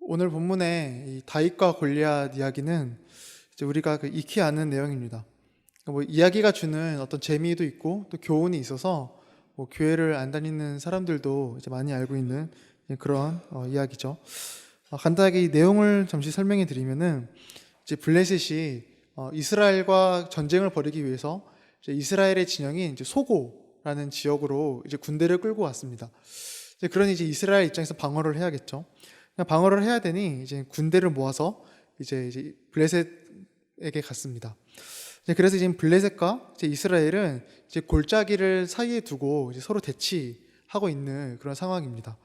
오늘 본문의 이 다윗과 골리앗 이야기는 우리가 그 익히 아는 내용입니다. 그러니까 뭐 이야기가 주는 어떤 재미도 있고 또 교훈이 있어서 뭐 교회를 안 다니는 사람들도 이제 많이 알고 있는 그런 어, 이야기죠. 어, 간단하게 이 내용을 잠시 설명해 드리면은 이제 블레셋이 어, 이스라엘과 전쟁을 벌이기 위해서 이스라엘의 진영인 이제 소고라는 지역으로 이제 군대를 끌고 왔습니다. 이제 그러니 이제 이스라엘 입장에서 방어를 해야겠죠. 방어를 해야 되니 이제 군대를 모아서 이제 이제 블레셋에게 갔습니다. 그래서 지금 블레셋과 이제 이스라엘은 이제 골짜기를 사이에 두고 이제 서로 대치하고 있는 그런 상황입니다.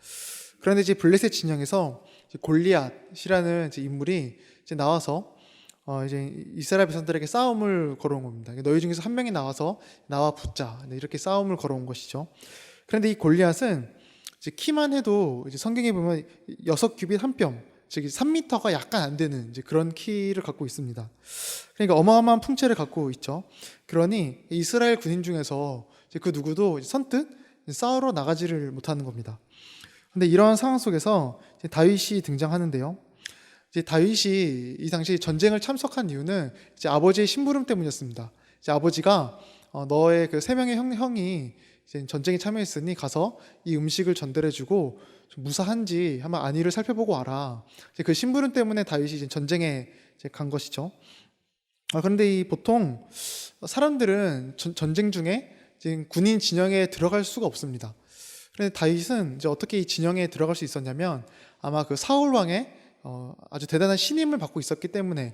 그런데 이제 블레셋 진영에서 이제 골리앗이라는 이제 인물이 이제 나와서 어 이제 이스라엘 백성들에게 싸움을 걸어온 겁니다. 너희 중에서 한 명이 나와서 나와 붙자 네, 이렇게 싸움을 걸어온 것이죠. 그런데 이 골리앗은 이제 키만 해도 이제 성경에 보면 여섯 규빗 한 뼘, 즉 3미터가 약간 안 되는 이제 그런 키를 갖고 있습니다. 그러니까 어마어마한 풍채를 갖고 있죠. 그러니 이스라엘 군인 중에서 그 누구도 선뜻 싸우러 나가지를 못하는 겁니다. 근데 이러한 상황 속에서 다윗이 등장하는데요. 이제 다윗이 이 당시 전쟁을 참석한 이유는 이제 아버지의 심부름 때문이었습니다. 이제 아버지가 어, 너의 그 세 명의 형, 형이 이제 전쟁에 참여했으니 가서 이 음식을 전달해주고 좀 무사한지 한번 안위를 살펴보고 와라. 이제 그 심부름 때문에 다윗이 이제 전쟁에 이제 간 것이죠. 아, 그런데 이 보통 사람들은 전, 전쟁 중에 지금 군인 진영에 들어갈 수가 없습니다. 그런데 다윗은 이제 어떻게 이 진영에 들어갈 수 있었냐면 아마 그 사울 왕의 어, 아주 대단한 신임을 받고 있었기 때문에 어,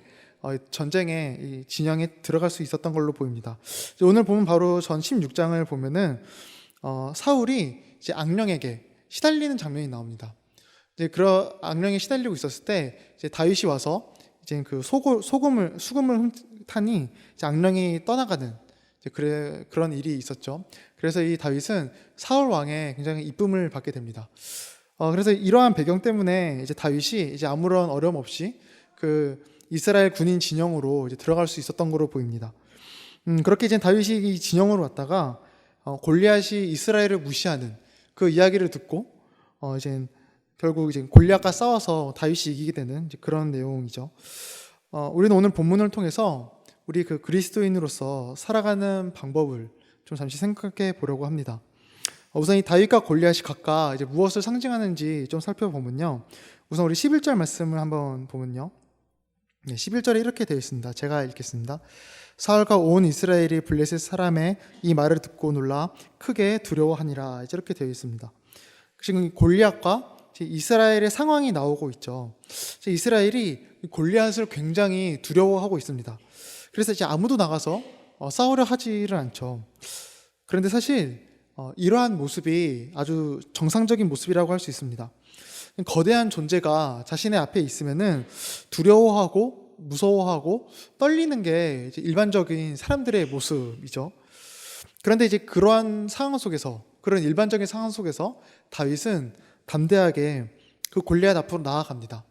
전쟁에 이 진영에 들어갈 수 있었던 걸로 보입니다. 오늘 보면 바로 전 16장을 보면은 어, 사울이 이제 악령에게 시달리는 장면이 나옵니다. 이제 그런 악령에 시달리고 있었을 때 이제 다윗이 와서 이제 그 소금, 소금을 수금을 훔- 타니 이제 악령이 떠나가는 그래 그런 일이 있었죠. 그래서 이 다윗은 사울 왕의 굉장히 이쁨을 받게 됩니다. 어, 그래서 이러한 배경 때문에 이제 다윗이 이제 아무런 어려움 없이 그 이스라엘 군인 진영으로 이제 들어갈 수 있었던 거로 보입니다. 음, 그렇게 이제 다윗이 이 진영으로 왔다가 어, 골리앗이 이스라엘을 무시하는 그 이야기를 듣고 어, 이제 결국 이제 골리앗과 싸워서 다윗이 이기게 되는 그런 내용이죠. 어, 우리는 오늘 본문을 통해서 우리 그 그리스도인으로서 살아가는 방법을 좀 잠시 생각해 보려고 합니다. 어, 우선 이 다윗과 골리앗이 각각 이제 무엇을 상징하는지 좀 살펴보면요. 우선 우리 11절 말씀을 한번 보면요. 네, 11절에 이렇게 되어 있습니다. 제가 읽겠습니다. 사울과 온 이스라엘이 블레셋 사람의 이 말을 듣고 놀라 크게 두려워하니라. 이렇게 되어 있습니다. 지금 이 골리앗과 이스라엘의 상황이 나오고 있죠. 이스라엘이 이 골리앗을 굉장히 두려워하고 있습니다. 그래서 이제 아무도 나가서 어, 싸우려 하지를 않죠. 그런데 사실 어, 이러한 모습이 아주 정상적인 모습이라고 할 수 있습니다. 거대한 존재가 자신의 앞에 있으면은 두려워하고 무서워하고 떨리는 게 일반적인 사람들의 모습이죠. 그런데 이제 그러한 상황 속에서 그런 일반적인 상황 속에서 다윗은 담대하게 그 골리앗 앞으로 나아갑니다.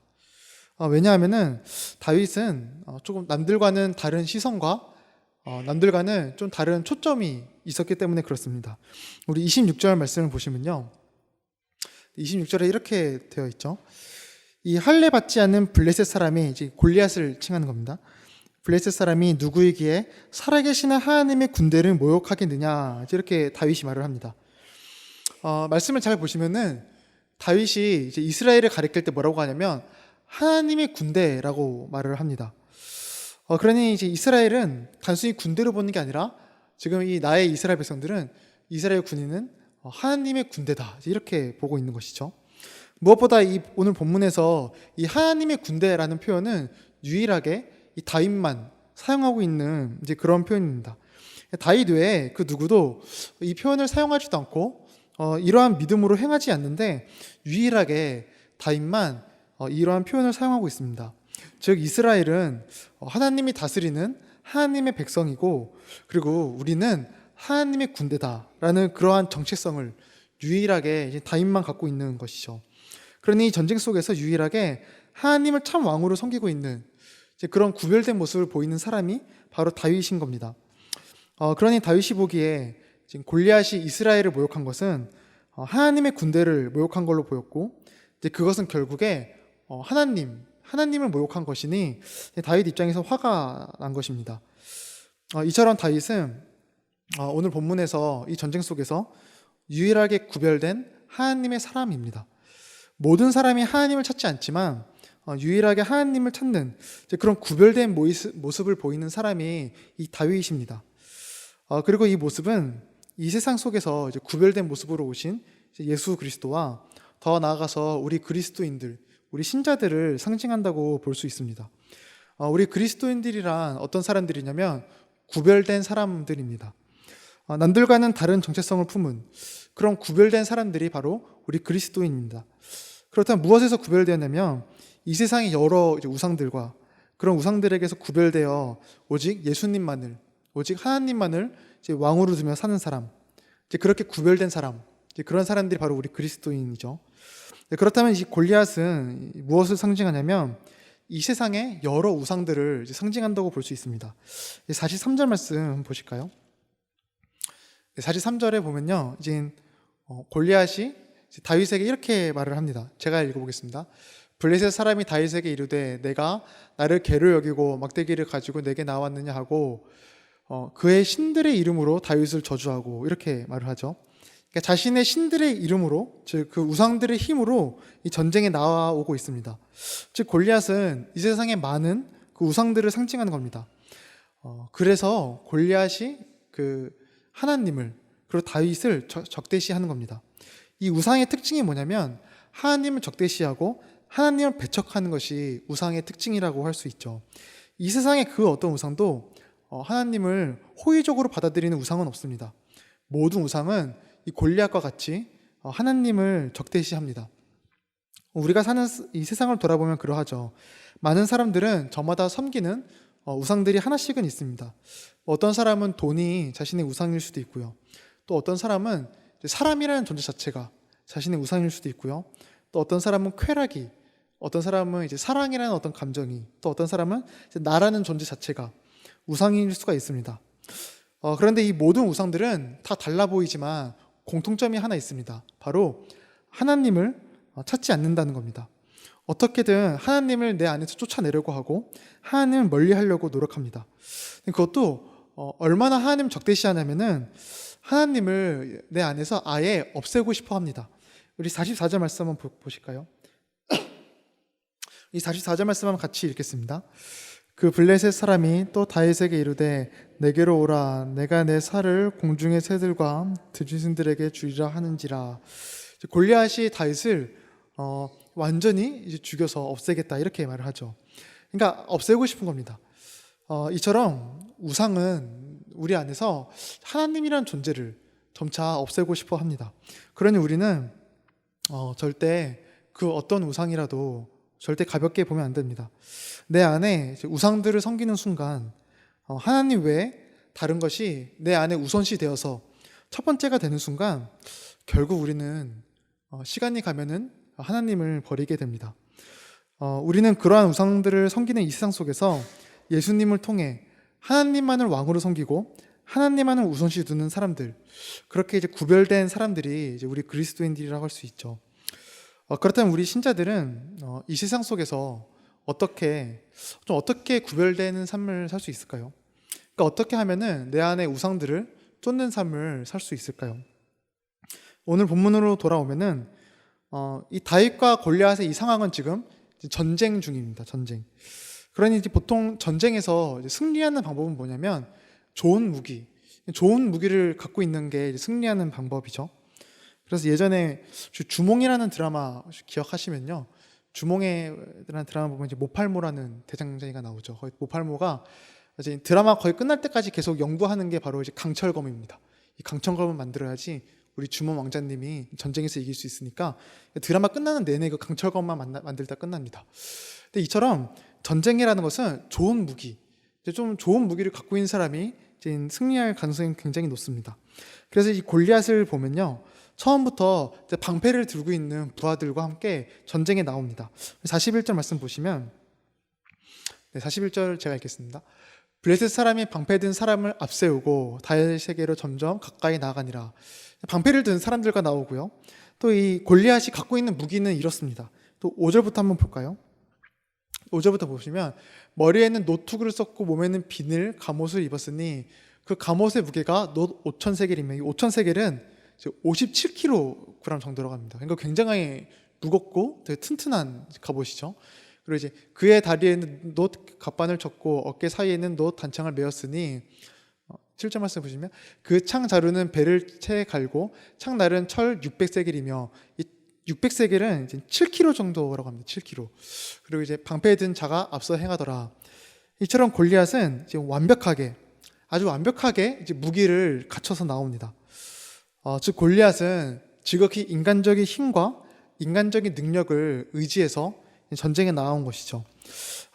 어, 왜냐하면은 다윗은 어, 조금 남들과는 다른 시선과 어, 남들과는 좀 다른 초점이 있었기 때문에 그렇습니다. 우리 26절 말씀을 보시면요. 26절에 이렇게 되어 있죠. 이 할례 받지 않는 블레셋 사람이 이제 골리앗을 칭하는 겁니다. 블레셋 사람이 누구이기에 살아계시는 하나님의 군대를 모욕하겠느냐 이렇게 다윗이 말을 합니다. 어, 말씀을 잘 보시면은 다윗이 이제 이스라엘을 가리킬 때 뭐라고 하냐면 하나님의 군대라고 말을 합니다. 어, 그러니 이제 이스라엘은 단순히 군대로 보는 게 아니라 지금 이 나의 이스라엘 백성들은 이스라엘 군인은 어, 하나님의 군대다 이렇게 보고 있는 것이죠. 무엇보다 이 오늘 본문에서 이 하나님의 군대라는 표현은 유일하게 이 다윗만 사용하고 있는 이제 그런 표현입니다. 다윗 외에 그 누구도 이 표현을 사용하지도 않고 어, 이러한 믿음으로 행하지 않는데 유일하게 다윗만 어, 이러한 표현을 사용하고 있습니다. 즉 이스라엘은 어, 하나님이 다스리는 하나님의 백성이고 그리고 우리는 하나님의 군대다라는 그러한 정체성을 유일하게 다윗만 갖고 있는 것이죠. 그러니 이 전쟁 속에서 유일하게 하나님을 참 왕으로 섬기고 있는 그런 구별된 모습을 보이는 사람이 바로 다윗인 겁니다. 어, 그러니 다윗이 보기에 지금 골리앗이 이스라엘을 모욕한 것은 어, 하나님의 군대를 모욕한 걸로 보였고 이제 그것은 결국에 어, 하나님, 하나님을 모욕한 것이니 다윗 입장에서 화가 난 것입니다. 어, 이처럼 다윗은 어, 오늘 본문에서 이 전쟁 속에서 유일하게 구별된 하나님의 사람입니다. 모든 사람이 하나님을 찾지 않지만 어, 유일하게 하나님을 찾는 그런 구별된 모습을 보이는 사람이 이 다윗입니다. 어, 그리고 이 모습은 이 세상 속에서 구별된 모습으로 오신 예수 그리스도와 더 나아가서 우리 그리스도인들, 우리 신자들을 상징한다고 볼 수 있습니다. 어, 우리 그리스도인들이란 어떤 사람들이냐면 구별된 사람들입니다. 어, 남들과는 다른 정체성을 품은 그런 구별된 사람들이 바로 우리 그리스도인입니다. 그렇다면 무엇에서 구별되냐면 이 세상의 여러 우상들과 그런 우상들에게서 구별되어 오직 예수님만을 오직 하나님만을 왕으로 두며 사는 사람, 그렇게 구별된 사람, 그런 사람들이 바로 우리 그리스도인이죠. 네, 그렇다면 이 골리앗은 무엇을 상징하냐면 이 세상의 여러 우상들을 상징한다고 볼 수 있습니다. 43절 말씀 보실까요? 43절에 보면요, 이제 어, 골리앗이 다윗에게 이렇게 말을 합니다. 제가 읽어보겠습니다. 블레셋 사람이 다윗에게 이르되 내가 나를 개로 여기고 막대기를 가지고 내게 나왔느냐 하고 어, 그의 신들의 이름으로 다윗을 저주하고 이렇게 말을 하죠. 그러니까 자신의 신들의 이름으로 즉 그 우상들의 힘으로 이 전쟁에 나와오고 있습니다. 즉 골리앗은 이 세상에 많은 그 우상들을 상징하는 겁니다. 어, 그래서 골리앗이 그 하나님을 그리고 다윗을 적- 적대시하는 겁니다. 이 우상의 특징이 뭐냐면 하나님을 적대시하고 하나님을 배척하는 것이 우상의 특징이라고 할 수 있죠. 이 세상의 그 어떤 우상도 어, 하나님을 호의적으로 받아들이는 우상은 없습니다. 모든 우상은 이 골리앗과 같이 어, 하나님을 적대시합니다. 우리가 사는 이 세상을 돌아보면 그러하죠. 많은 사람들은 저마다 섬기는 어, 우상들이 하나씩은 있습니다. 어떤 사람은 돈이 자신의 우상일 수도 있고요. 또 어떤 사람은 사람이라는 존재 자체가 자신의 우상일 수도 있고요. 또 어떤 사람은 쾌락이, 어떤 사람은 이제 사랑이라는 어떤 감정이, 또 어떤 사람은 나라는 존재 자체가 우상일 수가 있습니다. 어, 그런데 이 모든 우상들은 다 달라 보이지만 공통점이 하나 있습니다. 바로 하나님을 어, 찾지 않는다는 겁니다. 어떻게든 하나님을 내 안에서 쫓아내려고 하고 하나님을 멀리 하려고 노력합니다. 그것도 어, 얼마나 하나님 적대시하냐면은 하나님을 내 안에서 아예 없애고 싶어 합니다. 우리 44절 말씀 한번 보- 보실까요? 이 44절 말씀 한번 같이 읽겠습니다. 그 블레셋 사람이 또 다윗에게 이르되 내게로 오라 내가 내 살을 공중의 새들과 들짐승들에게 주리라 하는지라 골리앗이 다윗을 어, 완전히 죽여서 없애겠다 이렇게 말을 하죠. 그러니까 없애고 싶은 겁니다. 어, 이처럼 우상은 우리 안에서 하나님이란 존재를 점차 없애고 싶어 합니다. 그러니 우리는 어, 절대 그 어떤 우상이라도 절대 가볍게 보면 안 됩니다. 내 안에 우상들을 섬기는 순간 어, 하나님 외에 다른 것이 내 안에 우선시 되어서 첫 번째가 되는 순간 결국 우리는 어, 시간이 가면은 하나님을 버리게 됩니다. 어, 우리는 그러한 우상들을 섬기는 이 세상 속에서 예수님을 통해 하나님만을 왕으로 섬기고 하나님만을 우선시 두는 사람들 그렇게 이제 구별된 사람들이 이제 우리 그리스도인들이라고 할 수 있죠. 어, 그렇다면 우리 신자들은 어, 이 세상 속에서 어떻게 좀 어떻게 구별되는 삶을 살 수 있을까요? 그러니까 어떻게 하면은 내 안에 우상들을 쫓는 삶을 살 수 있을까요? 오늘 본문으로 돌아오면은 어, 이 다윗과 골리앗의 이 상황은 지금 전쟁 중입니다. 전쟁. 그러니 이제 보통 전쟁에서 이제 승리하는 방법은 뭐냐면 좋은 무기, 좋은 무기를 갖고 있는 게 승리하는 방법이죠. 그래서 예전에 주- 주몽이라는 드라마 기억하시면요. 주몽이라는 드라마 보면 이제 모팔모라는 대장장이가 나오죠. 거기 모팔모가 이제 드라마 거의 끝날 때까지 계속 연구하는 게 바로 이제 강철검입니다. 이 강철검을 만들어야지 우리 주몽 왕자님이 전쟁에서 이길 수 있으니까 드라마 끝나는 내내 그 강철검만 만나- 만들다 끝납니다. 근데 이처럼 전쟁이라는 것은 좋은 무기, 이제 좀 좋은 무기를 갖고 있는 사람이 이제 승리할 가능성이 굉장히 높습니다. 그래서 이 골리앗을 보면요. 처음부터 방패를 들고 있는 부하들과 함께 전쟁에 나옵니다. 41절 말씀 보시면 네, 41절 제가 읽겠습니다. 블레셋 사람이 방패 든 사람을 앞세우고 다윗에게로 점점 가까이 나아가니라. 방패를 든 사람들과 나오고요. 또 이 골리앗이 갖고 있는 무기는 이렇습니다. 또 5절부터 한번 볼까요? 5절부터 보시면 머리에는 노투구를 썼고 몸에는 비늘 갑옷을 입었으니 그 갑옷의 무게가 놋 5천 세겔이면 이 5천 세겔은 57kg 정도라고 합니다. 그러니까 굉장히 무겁고 되게 튼튼한 갑옷이죠. 그리고 이제 그의 다리에는 놋 갑반을 쳤고 어깨 사이에는 놋 단창을 메었으니 7절 말씀 보시면 그 창 자루는 배를 채 갈고 창 날은 철 600세겔이며 이 600세겔은 이제 7kg 정도라고 합니다. 7kg. 그리고 이제 방패에 든 자가 앞서 행하더라. 이처럼 골리앗은 지금 완벽하게 아주 완벽하게 이제 무기를 갖춰서 나옵니다. 어, 즉 골리앗은 지극히 인간적인 힘과 인간적인 능력을 의지해서 전쟁에 나온 것이죠.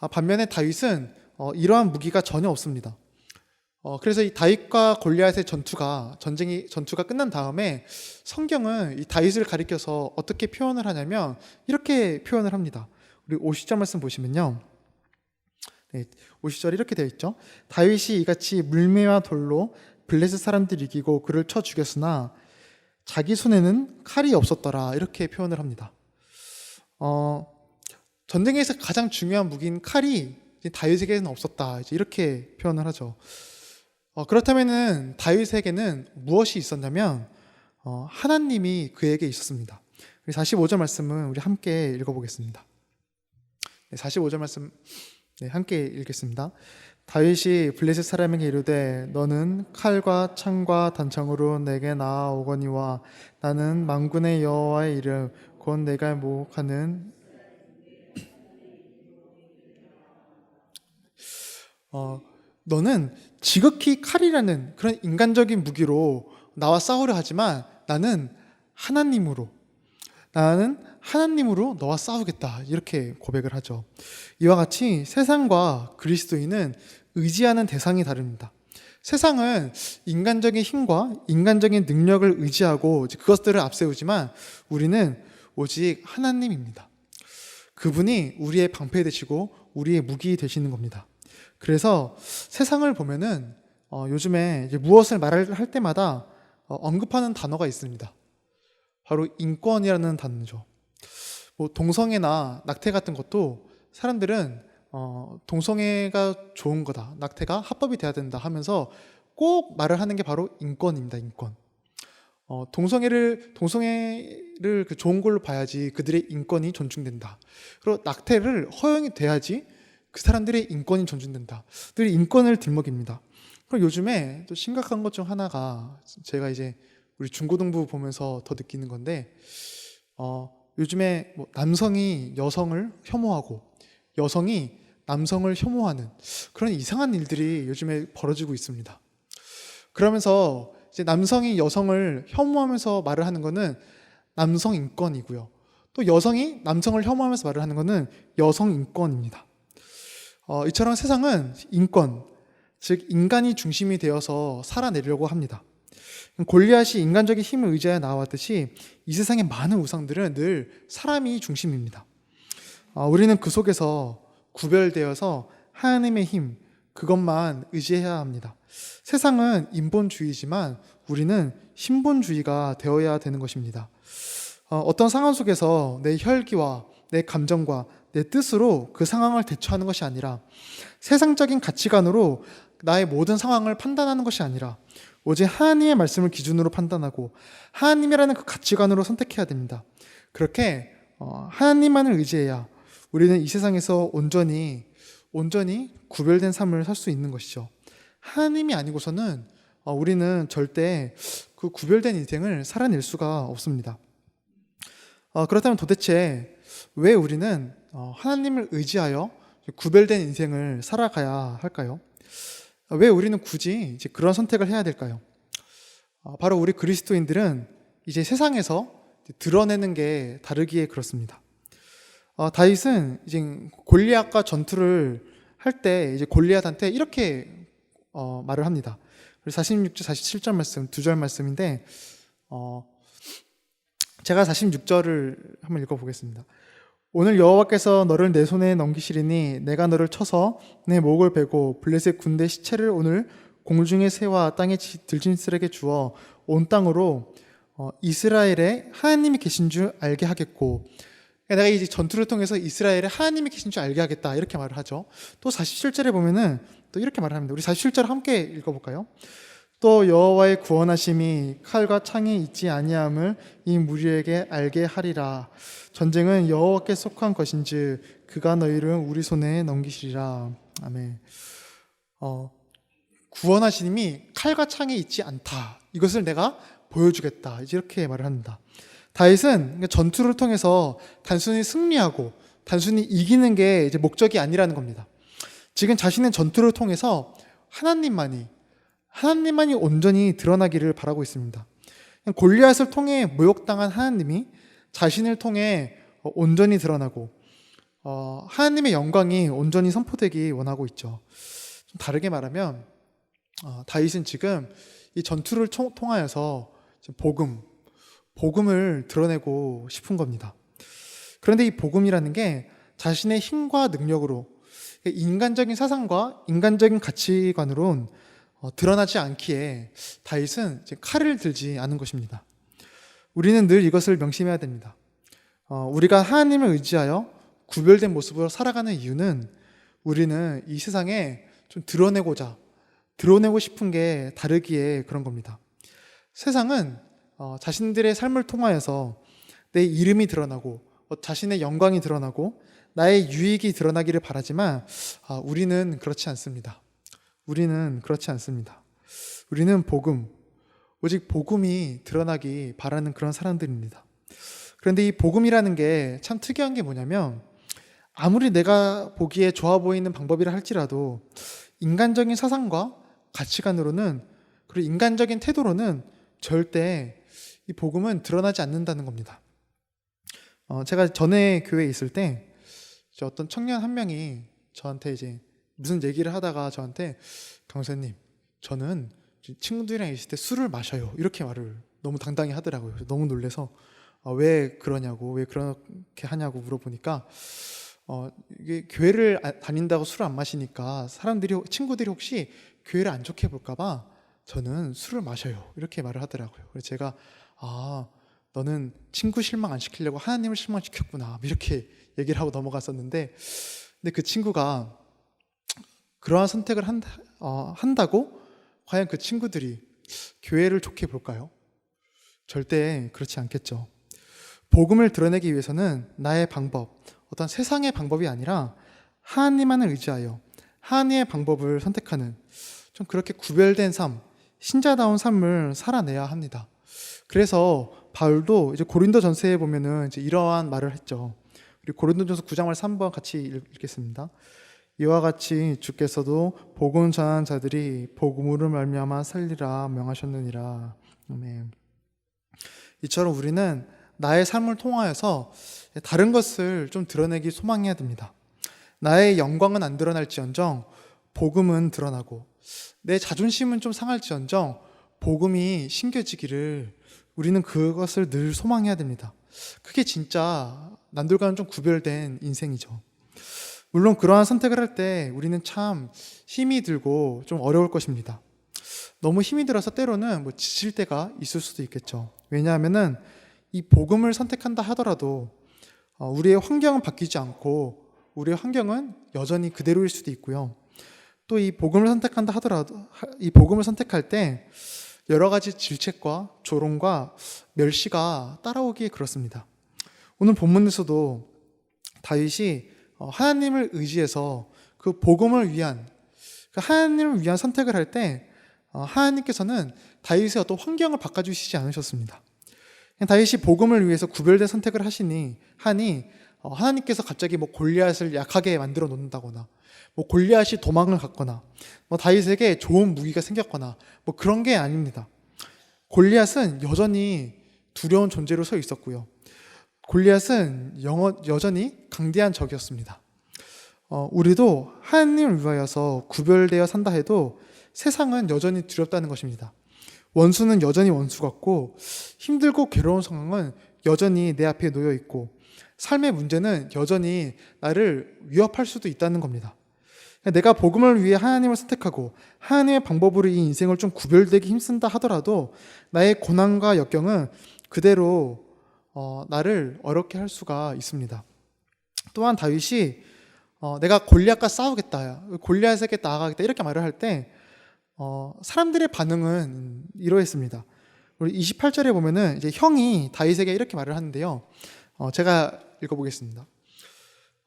아, 반면에 다윗은 어, 이러한 무기가 전혀 없습니다. 어, 그래서 이 다윗과 골리앗의 전투가 전쟁이 전투가 끝난 다음에 성경은 이 다윗을 가리켜서 어떻게 표현을 하냐면 이렇게 표현을 합니다. 우리 50절 말씀 보시면요. 네, 50절 이렇게 되어 있죠. 다윗이 이같이 물매와 돌로 블레셋 사람들 이기고 그를 쳐 죽였으나 자기 손에는 칼이 없었더라 이렇게 표현을 합니다. 어, 전쟁에서 가장 중요한 무기인 칼이 다윗에게는 없었다 이제 이렇게 표현을 하죠. 어, 그렇다면은 다윗에게는 무엇이 있었냐면 어, 하나님이 그에게 있었습니다. 45절 말씀은 우리 함께 읽어보겠습니다. 네, 45절 말씀 네, 함께 읽겠습니다. 다윗이 블레셋 사람에게 이르되 너는 칼과 창과 단창으로 내게 나아오거니와 나는 만군의 여호와의 이름 곧 내가 모독하는 어, 너는 지극히 칼이라는 그런 인간적인 무기로 나와 싸우려 하지만 나는 하나님으로 나는 하나님으로 너와 싸우겠다 이렇게 고백을 하죠. 이와 같이 세상과 그리스도인은 의지하는 대상이 다릅니다. 세상은 인간적인 힘과 인간적인 능력을 의지하고 그것들을 앞세우지만 우리는 오직 하나님입니다. 그분이 우리의 방패 되시고 우리의 무기 되시는 겁니다. 그래서 세상을 보면은 어, 요즘에 무엇을 말할 할 때마다 어, 언급하는 단어가 있습니다. 바로 인권이라는 단어죠. 뭐 동성애나 낙태 같은 것도 사람들은 어, 동성애가 좋은 거다, 낙태가 합법이 돼야 된다 하면서 꼭 말을 하는 게 바로 인권입니다. 인권. 어, 동성애를 동성애를 그 좋은 걸로 봐야지 그들의 인권이 존중된다. 그리고 낙태를 허용이 돼야지 그 사람들의 인권이 존중된다. 늘 인권을 뒷먹입니다. 그리고 요즘에 또 심각한 것 중 하나가 제가 이제 우리 중고등부 보면서 더 느끼는 건데 어, 요즘에 뭐 남성이 여성을 혐오하고 여성이 남성을 혐오하는 그런 이상한 일들이 요즘에 벌어지고 있습니다. 그러면서 이제 남성이 여성을 혐오하면서 말을 하는 거는 남성 인권이고요. 또 여성이 남성을 혐오하면서 말을 하는 거는 여성 인권입니다. 어, 이처럼 세상은 인권, 즉 인간이 중심이 되어서 살아내려고 합니다. 골리앗이 인간적인 힘을 의지하여 나왔듯이 이 세상의 많은 우상들은 늘 사람이 중심입니다. 어, 우리는 그 속에서 구별되어서 하나님의 힘, 그것만 의지해야 합니다. 세상은 인본주의지만 우리는 신본주의가 되어야 되는 것입니다. 어, 떤 상황 속에서 내 혈기와 내 감정과 내 뜻으로 그 상황을 대처하는 것이 아니라 세상적인 가치관으로 나의 모든 상황을 판단하는 것이 아니라 오직 하나님의 말씀을 기준으로 판단하고 하나님이라는 그 가치관으로 선택해야 됩니다. 그렇게 어, 하나님만을 의지해야 우리는 이 세상에서 온전히 온전히 구별된 삶을 살 수 있는 것이죠. 하나님이 아니고서는 어, 우리는 절대 그 구별된 인생을 살아낼 수가 없습니다. 어, 그렇다면 도대체 왜 우리는 하나님을 의지하여 구별된 인생을 살아가야 할까요? 왜 우리는 굳이 이제 그런 선택을 해야 될까요? 바로 우리 그리스도인들은 이제 세상에서 드러내는 게 다르기에 그렇습니다. 어, 다윗은 이제 골리앗과 전투를 할 때 이제 골리앗한테 이렇게 어, 말을 합니다. 46절, 47절 말씀, 두 절 말씀인데 어, 제가 46절을 한번 읽어보겠습니다. 오늘 여호와께서 너를 내 손에 넘기시리니 내가 너를 쳐서 내 목을 베고 블레셋 군대 시체를 오늘 공중의 새와 땅의 들짐승에게 주어 온 땅으로 어, 이스라엘에 하나님이 계신 줄 알게 하겠고 내가 이 전투를 통해서 이스라엘에 하나님이 계신 줄 알게 하겠다 이렇게 말을 하죠. 또 47절에 보면은 또 이렇게 말을 합니다. 우리 47절 함께 읽어볼까요? 또 여호와의 구원하심이 칼과 창이 있지 아니함을 이 무리에게 알게 하리라. 전쟁은 여호와께 속한 것인즉 그가 너희를 우리 손에 넘기시리라. 아멘. 어, 구원하시님이 칼과 창이 있지 않다. 이것을 내가 보여주겠다. 이렇게 말을 합니다. 다윗은 전투를 통해서 단순히 승리하고 단순히 이기는 게 이제 목적이 아니라는 겁니다. 지금 자신의 전투를 통해서 하나님만이 하나님만이 온전히 드러나기를 바라고 있습니다. 골리앗을 통해 모욕당한 하나님이 자신을 통해 어, 온전히 드러나고 어, 하나님의 영광이 온전히 선포되기 원하고 있죠. 좀 다르게 말하면 어, 다윗은 지금 이 전투를 총- 통하여서 복음, 복음을 드러내고 싶은 겁니다. 그런데 이 복음이라는 게 자신의 힘과 능력으로 인간적인 사상과 인간적인 가치관으론 어, 드러나지 않기에 다윗은 칼을 들지 않은 것입니다. 우리는 늘 이것을 명심해야 됩니다. 어, 우리가 하나님을 의지하여 구별된 모습으로 살아가는 이유는 우리는 이 세상에 좀 드러내고자 드러내고 싶은 게 다르기에 그런 겁니다. 세상은 어, 자신들의 삶을 통하여서 내 이름이 드러나고 어, 자신의 영광이 드러나고 나의 유익이 드러나기를 바라지만 아, 우리는 그렇지 않습니다. 우리는 그렇지 않습니다. 우리는 복음, 오직 복음이 드러나기 바라는 그런 사람들입니다. 그런데 이 복음이라는 게 참 특이한 게 뭐냐면 아무리 내가 보기에 좋아 보이는 방법이라 할지라도 인간적인 사상과 가치관으로는 그리고 인간적인 태도로는 절대 이 복음은 드러나지 않는다는 겁니다. 어, 제가 전에 교회에 있을 때 어떤 청년 한 명이 저한테 이제 무슨 얘기를 하다가 저한테 강사님 저는 친구들이랑 있을 때 술을 마셔요 이렇게 말을 너무 당당히 하더라고요. 너무 놀래서 어, 왜 그러냐고 왜 그렇게 하냐고 물어보니까 어, 이게 교회를 아- 다닌다고 술을 안 마시니까 사람들이 친구들이 혹시 교회를 안 좋게 볼까봐 저는 술을 마셔요 이렇게 말을 하더라고요. 그래서 제가 아 너는 친구 실망 안 시키려고 하나님을 실망시켰구나 이렇게 얘기를 하고 넘어갔었는데 근데 그 친구가 그러한 선택을 한다, 어, 한다고 과연 그 친구들이 교회를 좋게 볼까요? 절대 그렇지 않겠죠. 복음을 드러내기 위해서는 나의 방법, 어떤 세상의 방법이 아니라 하나님만을 의지하여 하나님의 방법을 선택하는 좀 그렇게 구별된 삶, 신자다운 삶을 살아내야 합니다. 그래서 바울도 이제 고린도 전서에 보면은 이제 이러한 말을 했죠. 우리 고린도 전서 9장 말 3번 같이 읽- 읽겠습니다. 이와 같이 주께서도 복음 전한 자들이 복음으로 말미암아 살리라 명하셨느니라. 아멘. 이처럼 우리는 나의 삶을 통하여서 다른 것을 좀 드러내기 소망해야 됩니다. 나의 영광은 안 드러날지언정 복음은 드러나고 내 자존심은 좀 상할지언정 복음이 신겨지기를 우리는 그것을 늘 소망해야 됩니다. 그게 진짜 남들과는 좀 구별된 인생이죠. 물론 그러한 선택을 할 때 우리는 참 힘이 들고 좀 어려울 것입니다. 너무 힘이 들어서 때로는 뭐 지칠 때가 있을 수도 있겠죠. 왜냐하면은 이 복음을 선택한다 하더라도 어, 우리의 환경은 바뀌지 않고 우리의 환경은 여전히 그대로일 수도 있고요. 또 이 복음을 선택한다 하더라도 하- 이 복음을 선택할 때 여러 가지 질책과 조롱과 멸시가 따라오기에 그렇습니다. 오늘 본문에서도 다윗이 어, 하나님을 의지해서 그 복음을 위한 그 하나님을 위한 선택을 할때 어, 하나님께서는 다윗의 어떤 환경을 바꿔주시지 않으셨습니다. 다윗이 복음을 위해서 구별된 선택을 하시니 하니 어, 하나님께서 갑자기 뭐 골리앗을 약하게 만들어 놓는다거나 뭐 골리앗이 도망을 갔거나 뭐 다윗에게 좋은 무기가 생겼거나 뭐 그런 게 아닙니다. 골리앗은 여전히 두려운 존재로 서 있었고요. 골리앗은 영어, 여전히 강대한 적이었습니다. 어, 우리도 하나님을 위하여서 구별되어 산다 해도 세상은 여전히 두렵다는 것입니다. 원수는 여전히 원수 같고 힘들고 괴로운 상황은 여전히 내 앞에 놓여 있고 삶의 문제는 여전히 나를 위협할 수도 있다는 겁니다. 내가 복음을 위해 하나님을 선택하고 하나님의 방법으로 이 인생을 좀 구별되기 힘쓴다 하더라도 나의 고난과 역경은 그대로 어, 나를 어렵게 할 수가 있습니다. 또한 다윗이 어, 내가 골리앗과 싸우겠다, 골리앗에게 나아가겠다 이렇게 말을 할때 어, 사람들의 반응은 이러했습니다. 우리 28절에 보면은 이제 형이 다윗에게 이렇게 말을 하는데요. 어, 제가 읽어보겠습니다.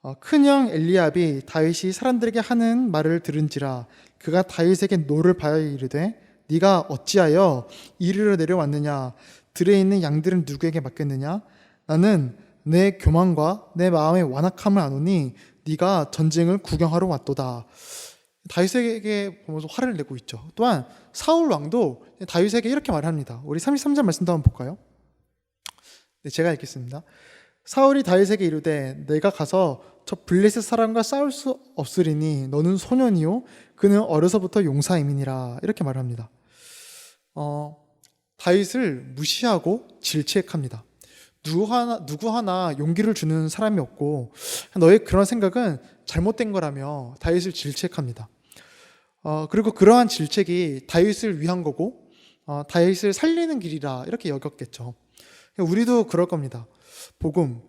어, 큰형 엘리압이 다윗이 사람들에게 하는 말을 들은지라 그가 다윗에게 노를 바여 이르되 네가 어찌하여 이리로 내려왔느냐 들에 있는 양들은 누구에게 맡겼느냐? 나는 내 교만과 내 마음의 완악함을 아노니 네가 전쟁을 구경하러 왔도다. 다윗에게 보면서 화를 내고 있죠. 또한 사울 왕도 다윗에게 이렇게 말합니다. 우리 33절 말씀도 한번 볼까요? 네, 제가 읽겠습니다. 사울이 다윗에게 이르되 내가 가서 저 블레셋 사람과 싸울 수 없으리니 너는 소년이요 그는 어려서부터 용사임이니라. 이렇게 말합니다. 어, 다윗을 무시하고 질책합니다. 누구 하나 누구 하나 용기를 주는 사람이 없고 너의 그런 생각은 잘못된 거라며 다윗을 질책합니다. 어, 그리고 그러한 질책이 다윗을 위한 거고 어, 다윗을 살리는 길이라 이렇게 여겼겠죠. 우리도 그럴 겁니다. 복음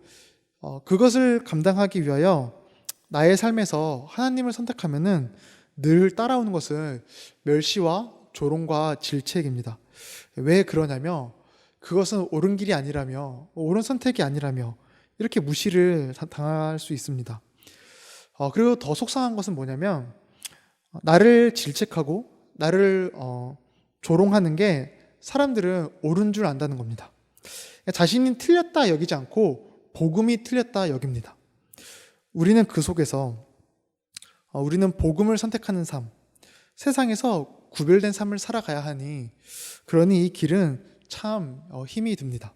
어, 그것을 감당하기 위하여 나의 삶에서 하나님을 선택하면은 늘 따라오는 것은 멸시와 조롱과 질책입니다. 왜 그러냐며 그것은 옳은 길이 아니라며 옳은 선택이 아니라며 이렇게 무시를 다- 당할 수 있습니다. 어, 그리고 더 속상한 것은 뭐냐면 나를 질책하고 나를 어, 조롱하는 게 사람들은 옳은 줄 안다는 겁니다. 자신이 틀렸다 여기지 않고 복음이 틀렸다 여깁니다. 우리는 그 속에서 어, 우리는 복음을 선택하는 삶, 세상에서 구별된 삶을 살아가야 하니 그러니 이 길은 참 어, 힘이 듭니다.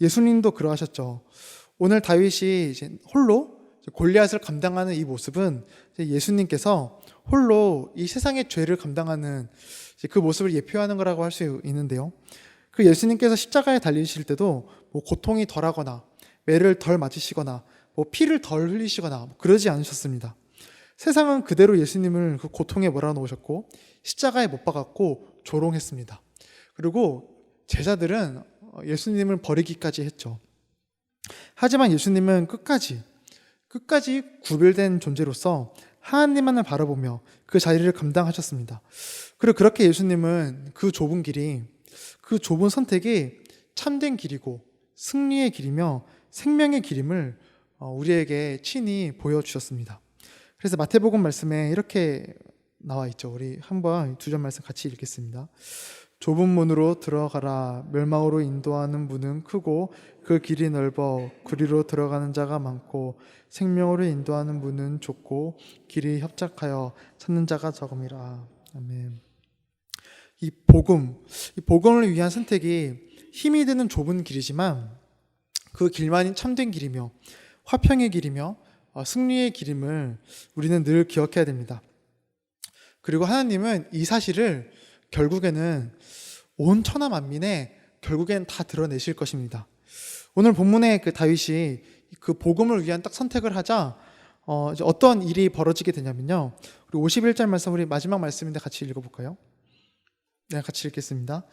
예수님도 그러하셨죠. 오늘 다윗이 이제 홀로 골리앗을 감당하는 이 모습은 예수님께서 홀로 이 세상의 죄를 감당하는 그 모습을 예표하는 거라고 할 수 있는데요. 그 예수님께서 십자가에 달리실 때도 뭐 고통이 덜하거나 매를 덜 맞으시거나 뭐 피를 덜 흘리시거나 뭐 그러지 않으셨습니다. 세상은 그대로 예수님을 그 고통에 몰아놓으셨고 십자가에 못 박았고 조롱했습니다. 그리고 제자들은 어, 예수님을 버리기까지 했죠. 하지만 예수님은 끝까지 끝까지 구별된 존재로서 하나님만을 바라보며 그 자리를 감당하셨습니다. 그리고 그렇게 예수님은 그 좁은 길이 그 좁은 선택이 참된 길이고 승리의 길이며 생명의 길임을 어, 우리에게 친히 보여주셨습니다. 그래서 마태복음 말씀에 이렇게 나와 있죠. 우리 한번 두 절 말씀 같이 읽겠습니다. 좁은 문으로 들어가라. 멸망으로 인도하는 문은 크고 그 길이 넓어 그리로 들어가는 자가 많고 생명으로 인도하는 문은 좁고 길이 협착하여 찾는 자가 적음이라. 아멘. 이 복음, 이 복음을 위한 선택이 힘이 드는 좁은 길이지만 그 길만이 참된 길이며 화평의 길이며 어, 승리의 길임을 우리는 늘 기억해야 됩니다. 그리고 하나님은 이 사실을 결국에는 온 천하 만민에 결국엔 다 드러내실 것입니다. 오늘 본문의 그 다윗이 그 복음을 위한 딱 선택을 하자 어, 어떤 일이 벌어지게 되냐면요. 우리 51절 말씀 우리 마지막 말씀인데 같이 읽어볼까요? 네, 같이 읽겠습니다.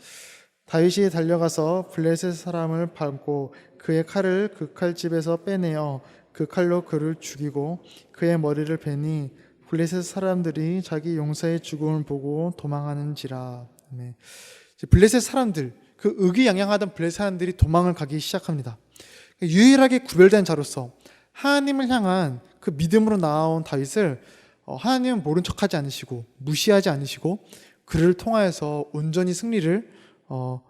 다윗이 달려가서 블레셋 사람을 밟고 그의 칼을 그 칼집에서 빼내어 그 칼로 그를 죽이고 그의 머리를 베니 블레셋 사람들이 자기 용사의 죽음을 보고 도망하는지라. 네. 블레셋 사람들 그 의기양양하던 블레셋 사람들이 도망을 가기 시작합니다. 유일하게 구별된 자로서 하나님을 향한 그 믿음으로 나온 다윗을 어, 하나님은 모른 척하지 않으시고 무시하지 않으시고 그를 통하여서 온전히 승리를 어,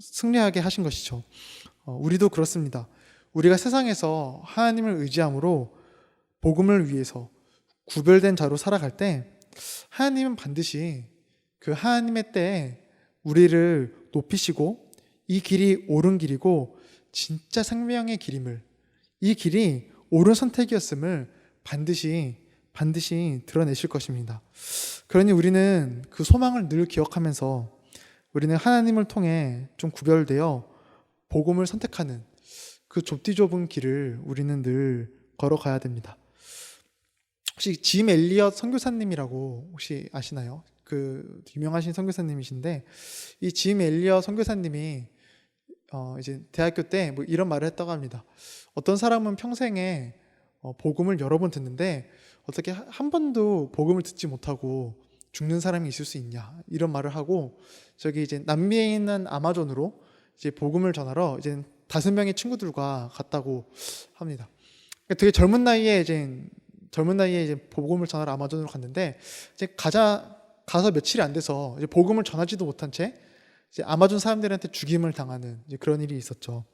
승리하게 하신 것이죠. 어, 우리도 그렇습니다. 우리가 세상에서 하나님을 의지함으로 복음을 위해서 구별된 자로 살아갈 때 하나님은 반드시 그 하나님의 때에 우리를 높이시고 이 길이 옳은 길이고 진짜 생명의 길임을 이 길이 옳은 선택이었음을 반드시 반드시 드러내실 것입니다. 그러니 우리는 그 소망을 늘 기억하면서 우리는 하나님을 통해 좀 구별되어 복음을 선택하는 그 좁디 좁은 길을 우리는 늘 걸어가야 됩니다. 혹시 짐 엘리엇 선교사님이라고 혹시 아시나요? 그 유명하신 선교사님이신데 이 짐 엘리엇 선교사님이 어, 이제 대학교 때 뭐 이런 말을 했다고 합니다. 어떤 사람은 평생에 어, 복음을 여러 번 듣는데 어떻게 하- 한 번도 복음을 듣지 못하고 죽는 사람이 있을 수 있냐 이런 말을 하고 저기 이제 남미에 있는 아마존으로 이제 복음을 전하러 이제 다섯 명의 친구들과 갔다고 합니다. 그러니까 되게 젊은 나이에 이제 젊은 나이에 이제 복음을 전하러 아마존으로 갔는데 이제 가자 가서 며칠이 안 돼서 이제 복음을 전하지도 못한 채 이제 아마존 사람들한테 죽임을 당하는 이제 그런 일이 있었죠.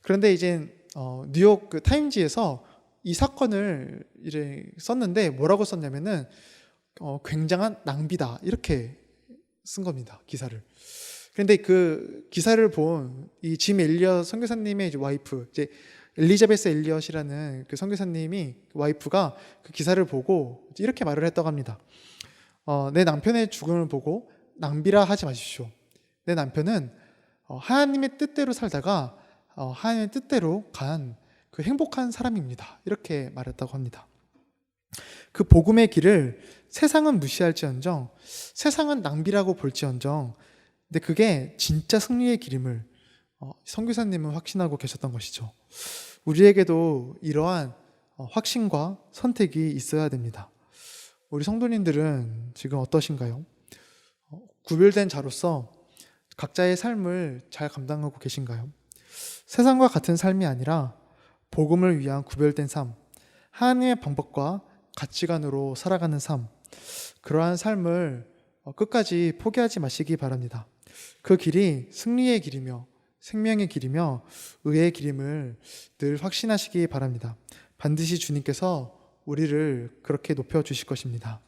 그런데 이제 어, 뉴욕 그 타임지에서 이 사건을 이제 썼는데 뭐라고 썼냐면은 어, 굉장한 낭비다 이렇게 쓴 겁니다 기사를. 그런데 그 기사를 본 이 짐 엘리엇 선교사님의 이제 와이프 이제 엘리자베스 엘리엇이라는 그 선교사님이 그 와이프가 그 기사를 보고 이렇게 말을 했다고 합니다. 어, 내 남편의 죽음을 보고 낭비라 하지 마십시오. 내 남편은 어, 하나님의 뜻대로 살다가 어, 하나님의 뜻대로 간 그 행복한 사람입니다. 이렇게 말했다고 합니다. 그 복음의 길을 세상은 무시할지언정 세상은 낭비라고 볼지언정 근데 그게 진짜 승리의 길임을 어, 선교사님은 확신하고 계셨던 것이죠. 우리에게도 이러한 어, 확신과 선택이 있어야 됩니다. 우리 성도님들은 지금 어떠신가요? 어, 구별된 자로서 각자의 삶을 잘 감당하고 계신가요? 세상과 같은 삶이 아니라 복음을 위한 구별된 삶, 하나님의 방법과 가치관으로 살아가는 삶, 그러한 삶을 어, 끝까지 포기하지 마시기 바랍니다. 그 길이 승리의 길이며 생명의 길이며 의의 길임을 늘 확신하시기 바랍니다. 반드시 주님께서 우리를 그렇게 높여 주실 것입니다.